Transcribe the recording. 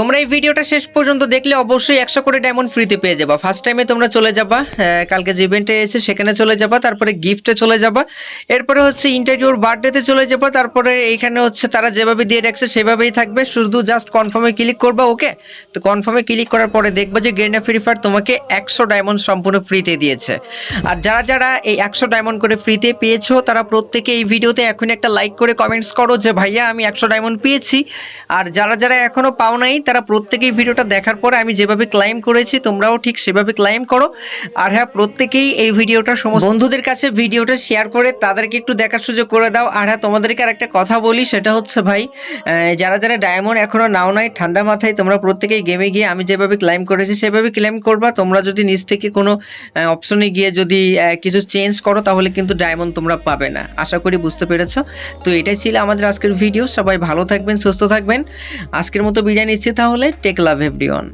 তোমরা এই ভিডিওটা শেষ পর্যন্ত দেখলে অবশ্যই একশো করে ডায়মন্ড ফ্রিতে পেয়ে যাবা। ফার্স্ট টাইমে তোমরা চলে যাবা কালকে যে ইভেন্টে এসে সেখানে চলে যাবা, তারপরে গিফটে চলে যাবা। এরপরে হচ্ছে ইন্টারভিউর বার্থডেতে চলে যাবা, তারপরে এইখানে হচ্ছে তারা যেভাবে দিয়ে রাখছে সেভাবেই থাকবে। শুধু জাস্ট কনফার্মে ক্লিক করবা ওকে তো কনফার্মে ক্লিক করার পরে দেখবা যে গেন্ডা ফ্রি ফায়ার তোমাকে একশো ডায়মন্ড সম্পূর্ণ ফ্রিতে দিয়েছে। আর যারা যারা এই একশো ডায়মন্ড করে ফ্রিতে পেয়েছ, তারা প্রত্যেকে এই ভিডিওতে এখন একটা লাইক করে কমেন্টস করো যে, ভাইয়া, আমি একশো ডায়মন্ড পেয়েছি। আর যারা যারা এখনও পাও নাই তারা প্রত্যেকেই ভিডিওটা দেখার পরে আমি যেভাবে ক্লাইম করেছি, তোমরাও ঠিক সেভাবে ক্লাইম করো। আর হ্যাঁ প্রত্যেকেই এই ভিডিওটা সমস্ত বন্ধুদের কাছে ভিডিওটা শেয়ার করে তাদেরকে একটু দেখার সুযোগ করে দাও। আর হ্যাঁ তোমাদেরকে আর একটা কথা বলি, সেটা হচ্ছে ভাই যারা যারা ডায়মন্ড এখনও নাও নাই, ঠান্ডা মাথায় তোমরা প্রত্যেকেই গেমে গিয়ে আমি যেভাবে ক্লাইম করেছি, সেভাবে ক্লাইম করবা। তোমরা যদি নিজ থেকে কোনো অপশনে গিয়ে যদি কিছু চেঞ্জ করো, তাহলে কিন্তু ডায়মন্ড তোমরা পাবে না। আশা করি বুঝতে পেরেছ। তো এটাই ছিল আমাদের আজকের ভিডিও সবাই ভালো থাকবেন, সুস্থ থাকবেন। আজকের মতো বিদায় নিচ্ছি। তাহলে টেক লাভ এভরিওয়ান।